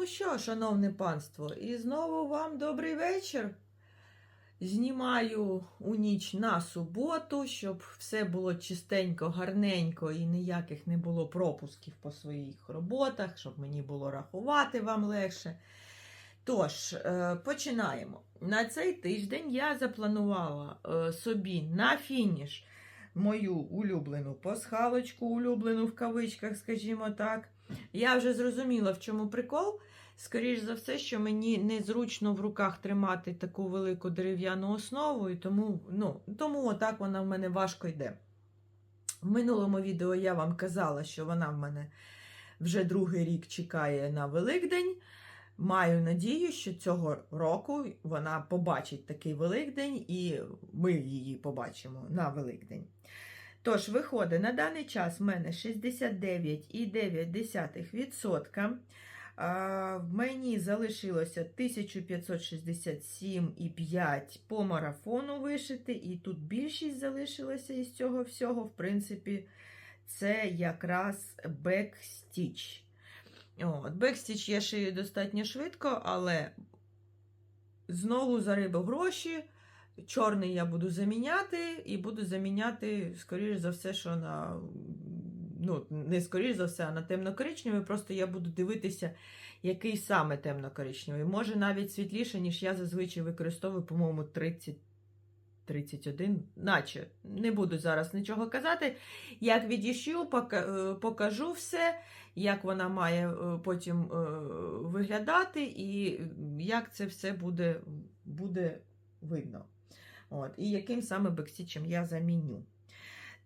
Ну що, шановне панство, і знову вам добрий вечір. Знімаю у ніч на суботу, щоб все було чистенько, гарненько і ніяких не було пропусків по своїх роботах, щоб мені було рахувати вам легше. Тож, е, починаємо. На цей тиждень я запланувала е, собі на фініш мою улюблену пасхалочку, улюблену в кавичках, скажімо так. Я вже зрозуміла, в чому прикол. Скоріше за все, що мені незручно в руках тримати таку велику дерев'яну основу, і тому, ну, тому отак вона в мене важко йде. В минулому відео я вам казала, що вона в мене вже другий рік чекає на Великдень. Маю надію, що цього року вона побачить такий Великдень, і ми її побачимо на Великдень. Тож, виходить, на даний час в мене 69,9%. В мені залишилося 1567,5 по марафону вишити, і тут більшість залишилася із цього всього. В принципі, це якраз бекстіч. Бекстіч я шию достатньо швидко, але знову заробив гроші. Чорний я буду заміняти, і буду заміняти, скоріш за все, що на. Ну, не скоріш за все, а на темно-коричневий. Просто я буду дивитися, який саме темно-коричневий. Може навіть світліше, ніж я зазвичай використовую, по-моєму, 30. 31, наче не буду зараз нічого казати. Як відіщу, е, покажу все, як вона має е, потім е, виглядати, і як це все буде, буде видно. От, І яким саме бекстічем я заміню.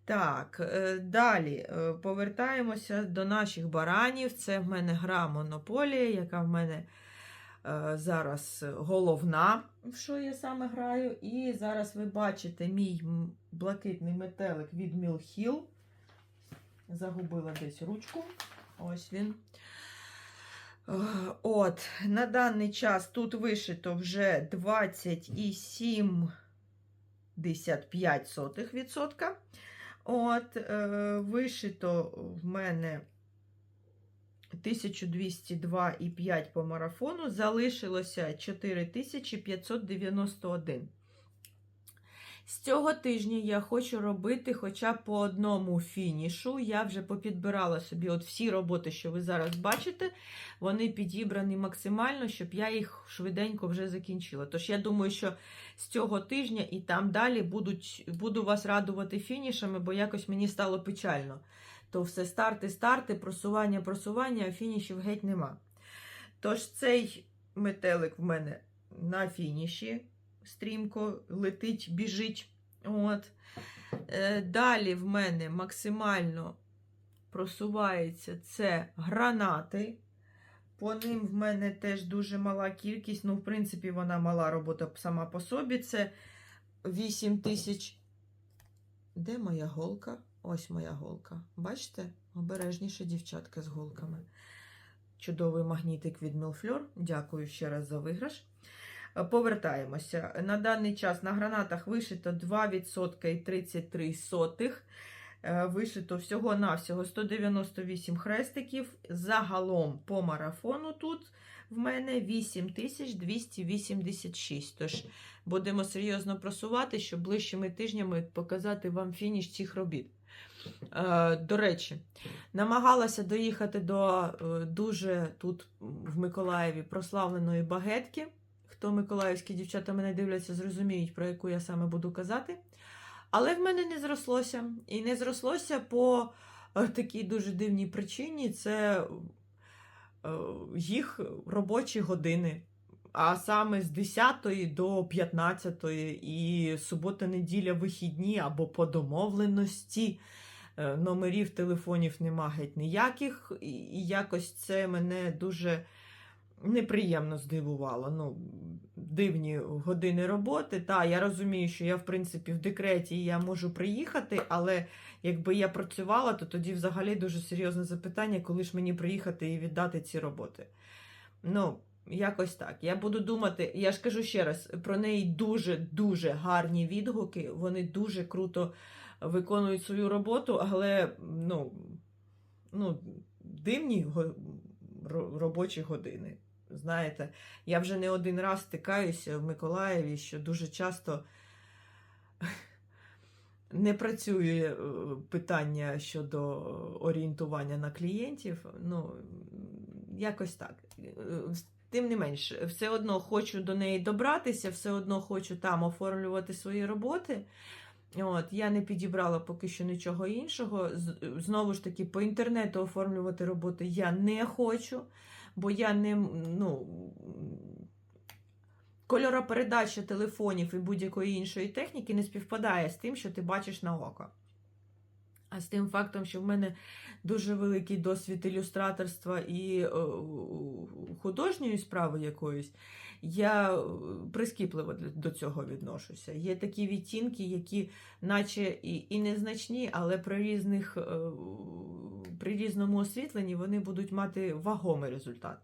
Так, е, далі е, повертаємося до наших баранів. Це в мене гра Монополія, яка в мене е, зараз головна, в що я саме граю. І зараз ви бачите мій блакитний метелик від Мілхіл. Загубила десь ручку. Ось він. От, на даний час тут вишито вже 27,55%. От, е, вишито в мене 1202,5 по марафону, залишилося 4591. З цього тижня я хочу робити хоча б по одному фінішу. Я вже попідбирала собі от всі роботи, що ви зараз бачите, вони підібрані максимально, щоб я їх швиденько вже закінчила. Тож я думаю, що з цього тижня і там далі будуть, буду вас радувати фінішами, бо якось мені стало печально. То все старти, старти, просування, просування, а фінішів геть нема. Тож цей метелик в мене на фініші стрімко летить, біжить. От. Е, Далі в мене максимально просувається це гранати. По ним в мене теж дуже мала кількість. Ну, в принципі, вона мала робота сама по собі. Це 8 тисяч. Де моя голка? Ось моя голка. Бачите? Обережніше дівчатка з голками. Чудовий магнітик від Мілфльор. Дякую ще раз за виграш. Повертаємося. На даний час на гранатах вишито 2% і 33 сотих. Е, Вишито всього-навсього 198 хрестиків. Загалом по марафону тут в мене 8286. Тож будемо серйозно просувати, щоб ближчими тижнями показати вам фініш цих робіт. Е, До речі, намагалася доїхати до е, дуже тут в Миколаєві прославленої багетки. Хто миколаївські дівчата мене дивляться, зрозуміють, про яку я саме буду казати. Але в мене не зрослося. І не зрослося по е, такій дуже дивній причині це е, їх робочі години. А саме з 10 до 15 і субота-неділя вихідні або по домовленості. Е, Номерів телефонів нема геть ніяких, і якось це мене дуже неприємно здивувало. Ну, дивні години роботи. Та, я розумію, що я, в принципі, в декреті і я можу приїхати, але якби я працювала, то тоді взагалі дуже серйозне запитання, коли ж мені приїхати і віддати ці роботи. Ну, якось так. Я буду думати, я ж кажу ще раз, про неї дуже-дуже гарні відгуки. Вони дуже круто виконують свою роботу, але ну, ну, дивні робочі години. Знаєте, я вже не один раз стикаюся в Миколаєві, що дуже часто не працює е, питання щодо орієнтування на клієнтів. Ну, якось так. Е, Тим не менш, все одно хочу до неї добратися, все одно хочу там оформлювати свої роботи. От, Я не підібрала поки що нічого іншого. Знову ж таки, по інтернету оформлювати роботи я не хочу, бо я не. ну, Кольоропередача телефонів і будь-якої іншої техніки не співпадає з тим, що ти бачиш на око. А з тим фактом, що в мене дуже великий досвід ілюстраторства і е, художньої справи якоїсь, я е, прискіпливо до цього відношуся. Є такі відтінки, які, наче і, і незначні, але при різних е, при різному освітленні вони будуть мати вагомий результат.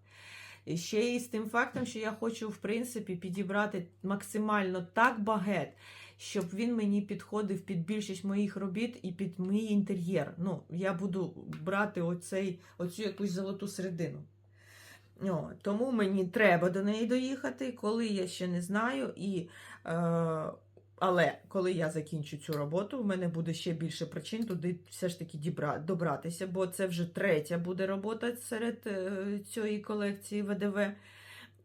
І ще і з тим фактом, що я хочу, в принципі, підібрати максимально так багет, щоб він мені підходив під більшість моїх робіт і під мій інтер'єр. Ну, я буду брати оцей, оцю якусь золоту середину. О, тому мені треба до неї доїхати, коли я ще не знаю. І, е, але коли я закінчу цю роботу, в мене буде ще більше причин туди все ж таки добратися, бо це вже третя буде робота серед е, цієї колекції ВДВ.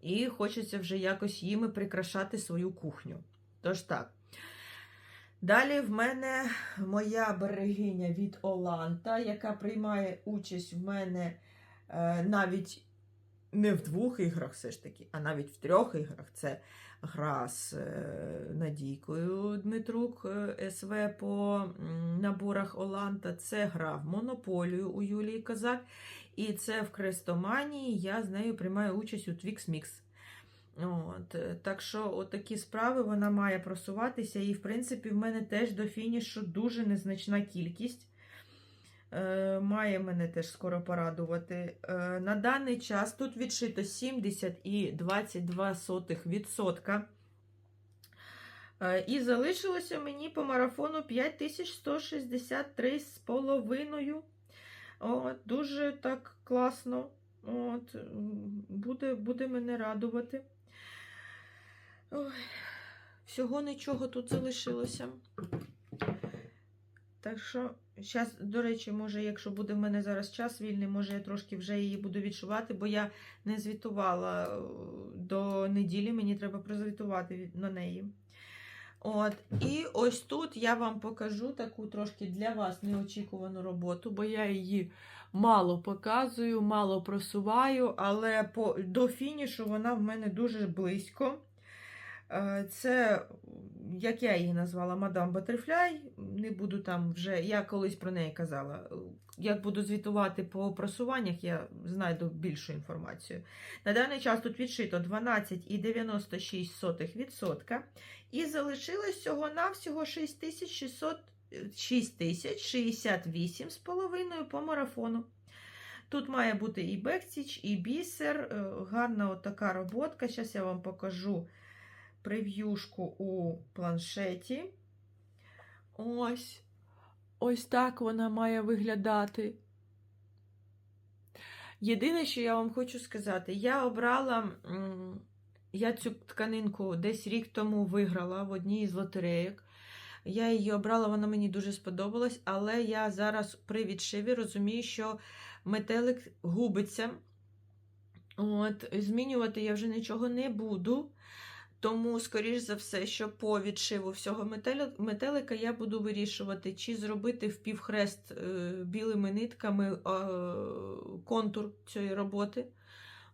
І хочеться вже якось їми прикрашати свою кухню. Тож так. Далі в мене моя берегиня від Оланта, яка приймає участь в мене е, навіть не в двох іграх, все ж таки, а навіть в трьох іграх. Це гра з е, Надійкою Дмитрук е, СВ по наборах Оланта, це гра в Монополію у Юлії Козак. І це в Крестоманії. Я з нею приймаю участь у Twix Mix. От, е, так що такі справи вона має просуватися, і, в принципі, в мене теж до фінішу дуже незначна кількість. Е, має мене теж скоро порадувати. Е, на даний час тут відшито 70 і 22 сотих відсотка. Е, і залишилося мені по марафону 5163 з половиною. От, дуже так класно. От, буде, буде мене радувати. Ой, всього нічого тут залишилося. Так що, зараз, до речі, може, якщо буде в мене зараз час вільний, може я трошки вже її буду відшивати, бо я не звітувала е, до неділі, мені треба прозвітувати на неї. От, і ось тут я вам покажу таку трошки для вас неочікувану роботу, бо я її мало показую, мало просуваю, але по, до фінішу вона в мене дуже близько. Е, Це, як я її назвала, мадам Батерфляй. Не буду там вже, я колись про неї казала. Як буду звітувати по просуваннях, я знайду більшу інформацію. На даний час тут відшито 12,96%. І залишилось всього-навсього 6600 6068,5 по марафону. Тут має бути і бекстіч, і бісер. Е, Гарна от така роботка. Зараз я вам покажу прев'юшку у планшеті. Ось. Ось так вона має виглядати. Єдине, що я вам хочу сказати, я обрала, я цю тканинку десь рік тому виграла в одній із лотерейок. Я її обрала, вона мені дуже сподобалась, але я зараз при відшиві розумію, що метелик губиться. От, Змінювати я вже нічого не буду. Тому, скоріш за все, що по відшиву всього метелика я буду вирішувати, чи зробити в півхрест е, білими нитками е, контур цієї роботи.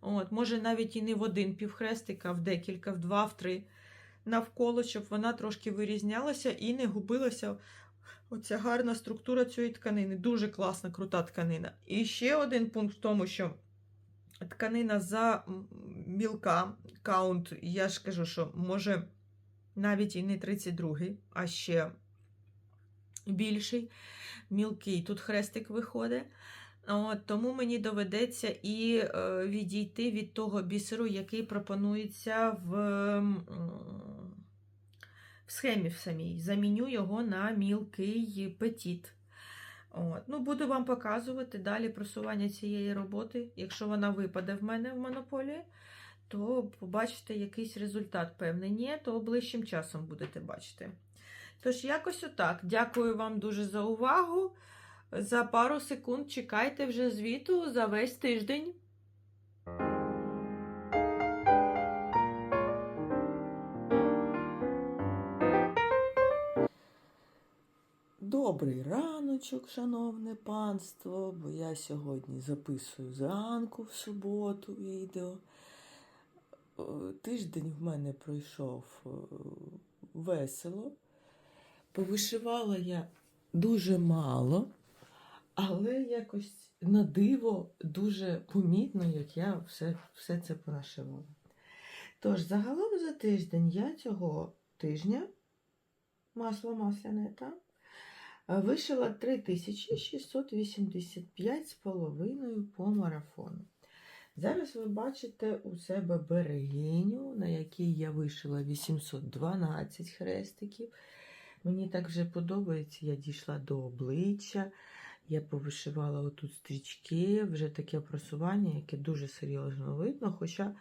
От, може, навіть і не в один півхрестик, а в декілька, в два, в три навколо, щоб вона трошки вирізнялася і не губилася оця гарна структура цієї тканини. Дуже класна, крута тканина. І ще один пункт в тому, що тканина за м, мілка, каунт, я ж кажу, що може навіть і не 32, а ще більший, мілкий. Тут хрестик виходить. От, тому мені доведеться і е, відійти від того бісеру, який пропонується в, в схемі в самій. Заміню його на мілкий петіт. От. Ну, буду вам показувати далі просування цієї роботи. Якщо вона випаде в мене в монополії, то побачите якийсь результат певний. Ні, то ближчим часом будете бачити. Тож, якось отак. Дякую вам дуже за увагу. За пару секунд чекайте вже звіту за весь тиждень. Добрий раночок, шановне панство, бо я сьогодні записую зранку в суботу відео. Е, Тиждень в мене пройшов е, весело. Повишивала я дуже мало, але якось на диво дуже помітно, як я все, все це понашивала. Тож, загалом за тиждень я цього тижня масло масляне, так? Вишила 3685 з половиною по марафону. Зараз ви бачите у себе берегиню, на якій я вишила 812 хрестиків. Мені так вже подобається, я дійшла до обличчя, я повишивала отут стрічки, вже таке просування, яке дуже серйозно видно, хоча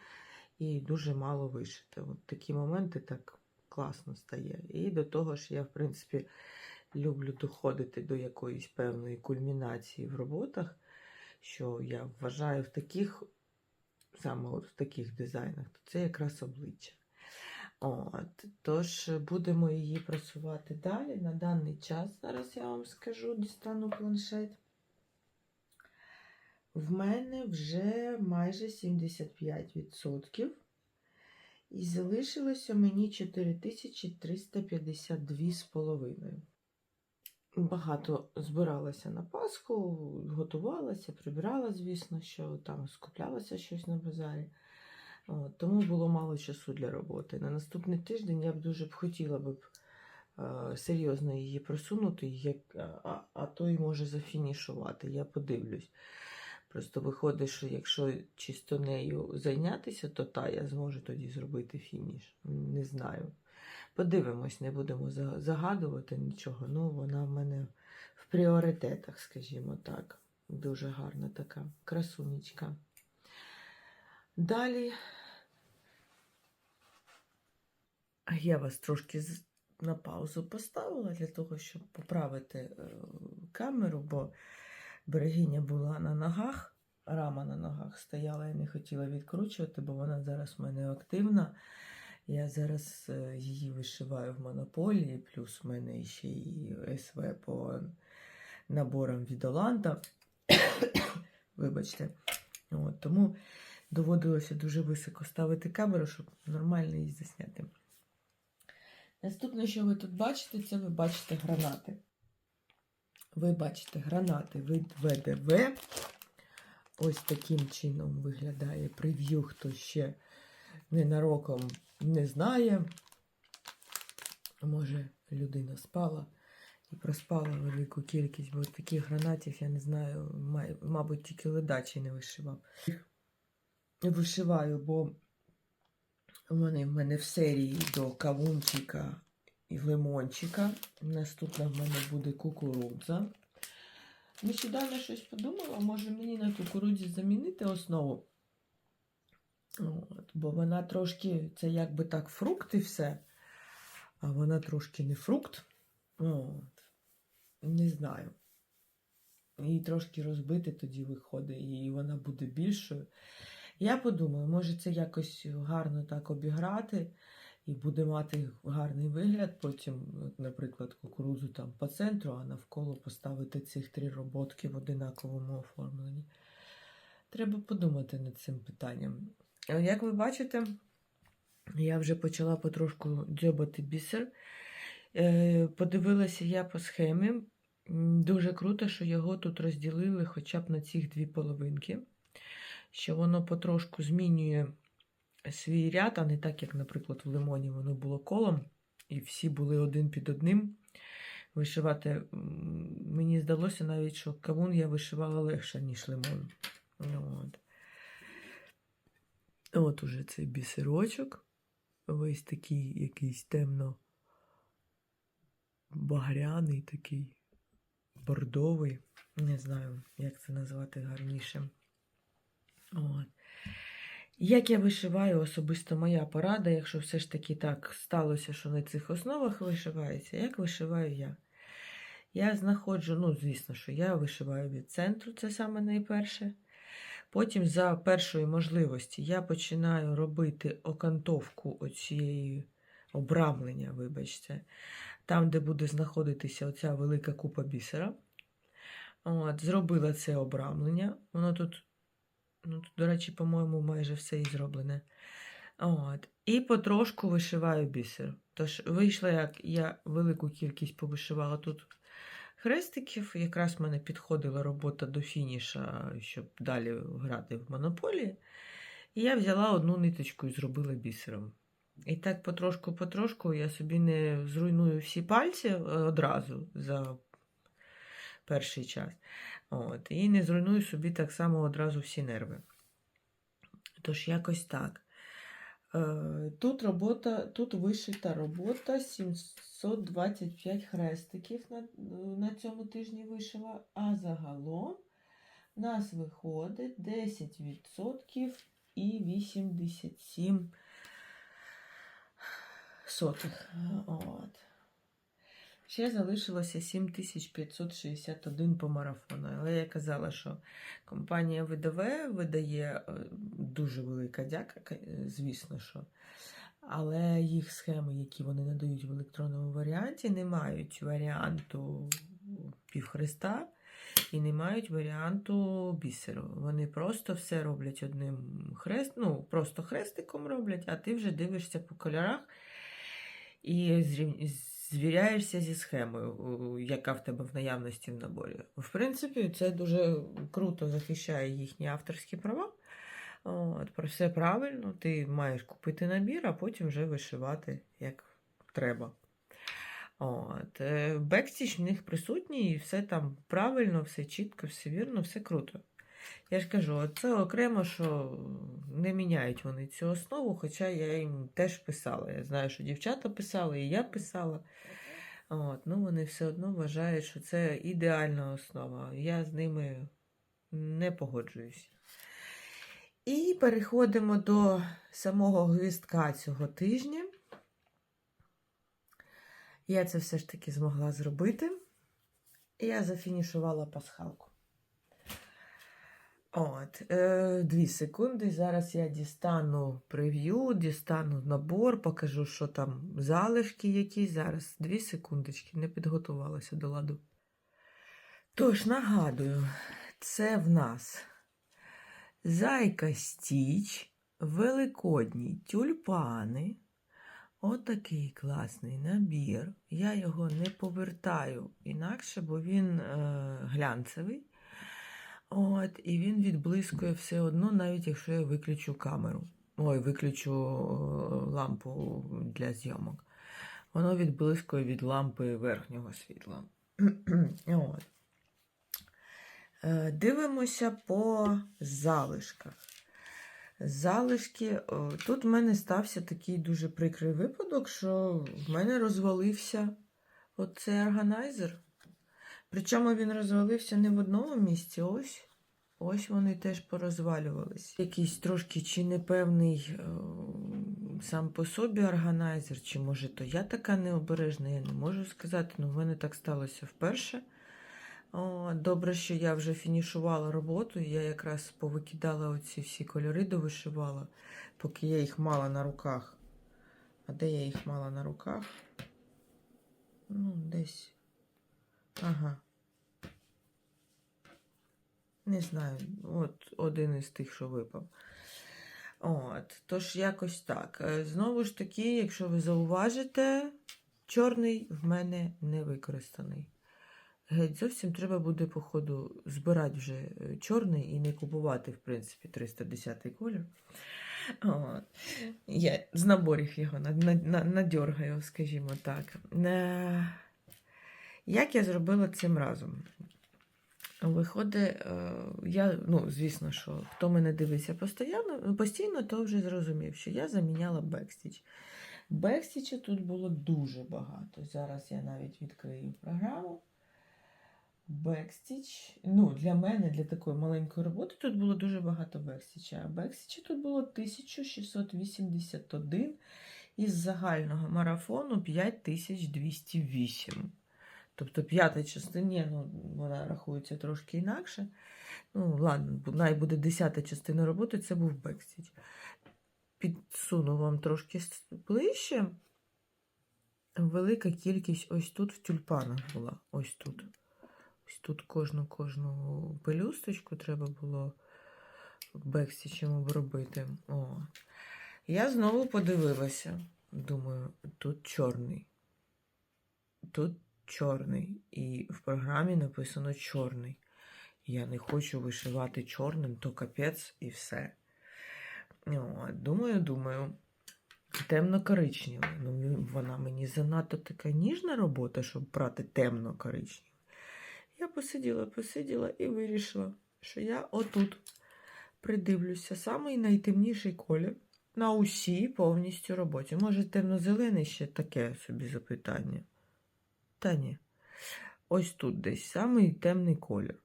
і дуже мало вишите. От такі моменти так класно стає. І до того ж, я, в принципі, люблю доходити до якоїсь певної кульмінації в роботах, що я вважаю в таких, саме от в таких дизайнах, то це якраз обличчя. От, тож будемо її просувати далі. На даний час, зараз я вам скажу, дістану планшет. В мене вже майже 75%. І залишилося мені 4352 з половиною. Багато збиралася на Пасху, готувалася, прибирала, звісно, що там скуплялося щось на базарі. От, тому було мало часу для роботи. На наступний тиждень я б дуже б хотіла б е, серйозно її просунути, як, а, а то й може зафінішувати. Я подивлюсь. Просто виходить, що якщо чисто нею зайнятися, то та я зможу тоді зробити фініш. Не знаю. Подивимось, не будемо загадувати нічого. Ну, вона в мене в пріоритетах, скажімо так. Дуже гарна така красунечка. Далі. Я вас трошки на паузу поставила для того, щоб поправити е, камеру, бо берегиня була на ногах, рама на ногах стояла і не хотіла відкручувати, бо вона зараз в мене активна. Я зараз е, її вишиваю в монополії, плюс в мене ще і СВ по наборам від Оланта. Вибачте. От, тому доводилося дуже високо ставити камеру, щоб нормально її засняти. Наступне, що ви тут бачите, це ви бачите гранати. Ви бачите гранати від ВДВ. Ось таким чином виглядає прев'ю, хто ще ненароком не знає. Може, людина спала і проспала велику кількість, бо таких гранатів, я не знаю, мабуть, тільки ледачий не вишивав. Вишиваю, бо вони в мене в серії до кавунчика і лимончика. Наступна в мене буде кукурудза. Нещодавно щось подумала, може мені на кукурудзі замінити основу. От, бо вона трошки, це якби так фрукт і все, а вона трошки не фрукт. От. Не знаю. Її трошки розбити тоді виходить, і вона буде більшою. Я подумаю, може це якось гарно так обіграти і буде мати гарний вигляд. Потім, от, наприклад, кукурудзу там по центру, а навколо поставити цих три роботки в одинаковому оформленні. Треба подумати над цим питанням. Е, Як ви бачите, я вже почала потрошку дзьобати бісер. Е, Подивилася я по схемі. Дуже круто, що його тут розділили хоча б на ці дві половинки, що воно потрошку змінює свій ряд, а не так, як, наприклад, в лимоні воно було колом, і всі були один під одним. Вишивати, мені здалося навіть, що кавун я вишивала легше, ніж лимон. Ну, От. От уже цей бісерочок. Весь такий якийсь темно багряний такий бордовий. Не знаю, як це назвати гарніше. От. Як я вишиваю, особисто моя порада, якщо все ж таки так сталося, що на цих основах вишивається, як вишиваю я? Я знаходжу, ну, звісно, що я вишиваю від центру, це саме найперше. Потім, за першої можливості, я починаю робити окантовку оцієї обрамлення, вибачте, там, де буде знаходитися оця велика купа бісера. От, зробила це обрамлення. Воно тут, ну, тут, до речі, по-моєму, майже все і зроблене. От. І потрошку вишиваю бісер. Тож вийшло, як я велику кількість повишивала тут хрестиків. Якраз в мене підходила робота до фініша, щоб далі грати в монополії. І я взяла одну ниточку і зробила бісером. І так потрошку-потрошку я собі не зруйную всі пальці е, одразу за перший час. От, і не зруйную собі так само одразу всі нерви. Тож, якось так. Е, Тут робота, тут вишита робота 725 хрестиків на, на цьому тижні вишила, а загалом у нас виходить 10% і 87 сотих. От. Ще залишилося 7561 по марафону. Але я казала, що компанія ВДВ видає е, дуже велика дяка, е, звісно, що. Але їх схеми, які вони надають в електронному варіанті, не мають варіанту півхреста і не мають варіанту бісеру. Вони просто все роблять одним хрест, ну, просто хрестиком роблять, а ти вже дивишся по кольорах і зрів- звіряєшся зі схемою, яка в тебе в наявності в наборі. В принципі, це дуже круто захищає їхні авторські права. От, про все правильно, ти маєш купити набір, а потім вже вишивати як треба. От, е, бекстіч в них присутній, і все там правильно, все чітко, все вірно, все круто. Я ж кажу, це окремо, що не міняють вони цю основу, хоча я їм теж писала. Я знаю, що дівчата писали, і я писала. От, ну вони все одно вважають, що це ідеальна основа. Я з ними не погоджуюсь. І переходимо до самого гвіздка цього тижня. Я це все ж таки змогла зробити. Я зафінішувала пасхалку. От, е, дві секунди. Зараз я дістану прев'ю, дістану набор, покажу, що там залишки які. Зараз дві секундочки, не підготувалася до ладу. Тож, нагадую, це в нас Зайка Стіч, Великодні тюльпани. Отакий класний набір. Я його не повертаю інакше, бо він е, глянцевий. От, і він відблискує все одно, навіть якщо я виключу камеру. Ой, виключу е, лампу для зйомок. Воно відблискує від лампи верхнього світла. От. Е, Дивимося по залишках. Залишки. Тут в мене стався такий дуже прикрий випадок, що в мене розвалився оцей органайзер. Причому він розвалився не в одному місці, ось. Ось вони теж порозвалювались. Якийсь трошки чи непевний е, сам по собі органайзер, чи може то я така необережна, я не можу сказати. Ну, в мене так сталося вперше. О, добре, що я вже фінішувала роботу. Я якраз повикидала оці всі кольори, довишивала, поки я їх мала на руках. А де я їх мала на руках? Ну, десь. Ага. Не знаю, от один із тих, що випав. От, тож якось так. Е, Знову ж таки, якщо ви зауважите, чорний в мене не використаний. Геть, зовсім треба буде, походу, збирати вже е, чорний і не купувати, в принципі, 310 колір. От. Я з наборів його на- на- на- надьоргаю, скажімо так. Як я зробила цим разом? Виходить, е, я, ну, звісно, що хто мене дивиться постійно, постійно, то вже зрозумів, що я заміняла бекстіч. Бекстіча тут було дуже багато. Зараз я навіть відкрию програму. бекстіч. Ну, для мене, для такої маленької роботи, тут було дуже багато бекстіча. А бекстіча тут було 1681 із загального марафону 5208. Тобто п'ята частина, ну, вона рахується трошки інакше. Ну, ладно, най буде десята частина роботи, це був бекстіч. Підсуну вам трошки ближче. Велика кількість ось тут в тюльпанах була. Ось тут. Ось тут кожну кожну пелюсточку треба було бекстічем обробити. О. Я знову подивилася. Думаю, тут чорний. Тут чорний. І в програмі написано чорний. Я не хочу вишивати чорним, то капець і все. Думаю, думаю. Темно-коричневий. Ну, вона мені занадто така ніжна робота, щоб брати темно-коричневий. Я посиділа, посиділа і вирішила, що я отут придивлюся самий найтемніший колір на усій повністю роботі. Може, темно-зелений ще таке собі запитання. Та ні. Ось тут десь самий темний колір.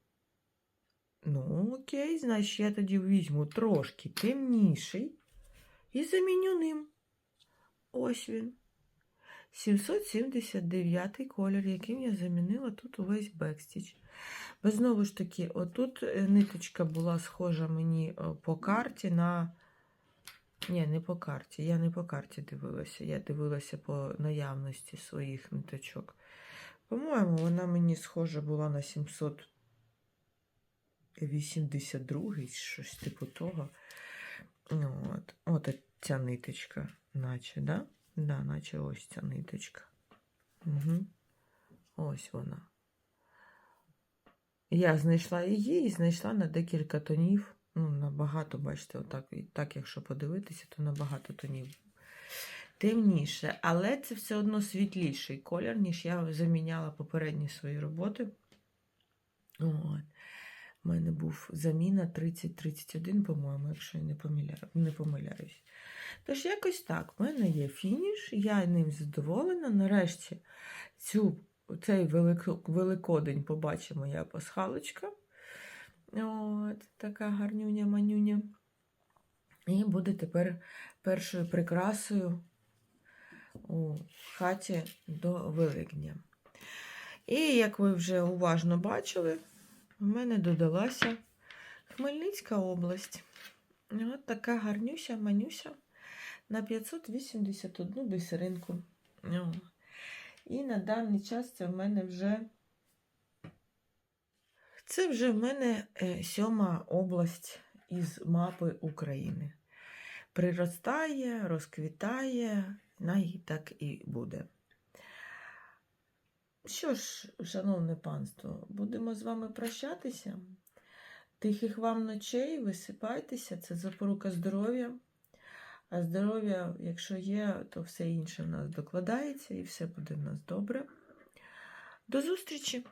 Ну, окей, значить, я тоді візьму трошки темніший і заміню ним. Ось він. 779 колір, яким я замінила тут увесь бекстіч. Бо знову ж таки, отут е, ниточка була схожа мені е, по карті на. Ні, не по карті. Я не по карті дивилася. Я дивилася по наявності своїх ниточок. По-моєму, вона мені схожа була на 782 щось типу того. Ну, От, от ця ниточка, наче, да? Да, наче ось ця ниточка. Угу. Ось вона. Я знайшла її і знайшла на декілька тонів. Ну, набагато, бачите, отак, так, якщо подивитися, то набагато тонів. Темніше, але це все одно світліший колір, ніж я заміняла попередні свої роботи. От. У мене був заміна 30-31, по-моєму, якщо я не, помиляю, не помиляюсь. Тож, якось так, в мене є фініш, я ним задоволена. Нарешті цю, цей велико, великодень побачить моя пасхалочка. От, така гарнюня-манюня. І буде тепер першою прикрасою у хаті до Великдня. І, як ви вже уважно бачили, в мене додалася Хмельницька область. От така гарнюся, манюся на 581 бісеринку. І на даний час це в мене вже це вже в мене е, сьома область із мапи України. Приростає, розквітає, най так і буде. Що ж, шановне панство, будемо з вами прощатися. Тихих вам ночей, висипайтеся, це запорука здоров'я. А здоров'я, якщо є, то все інше в нас докладається і все буде в нас добре. До зустрічі!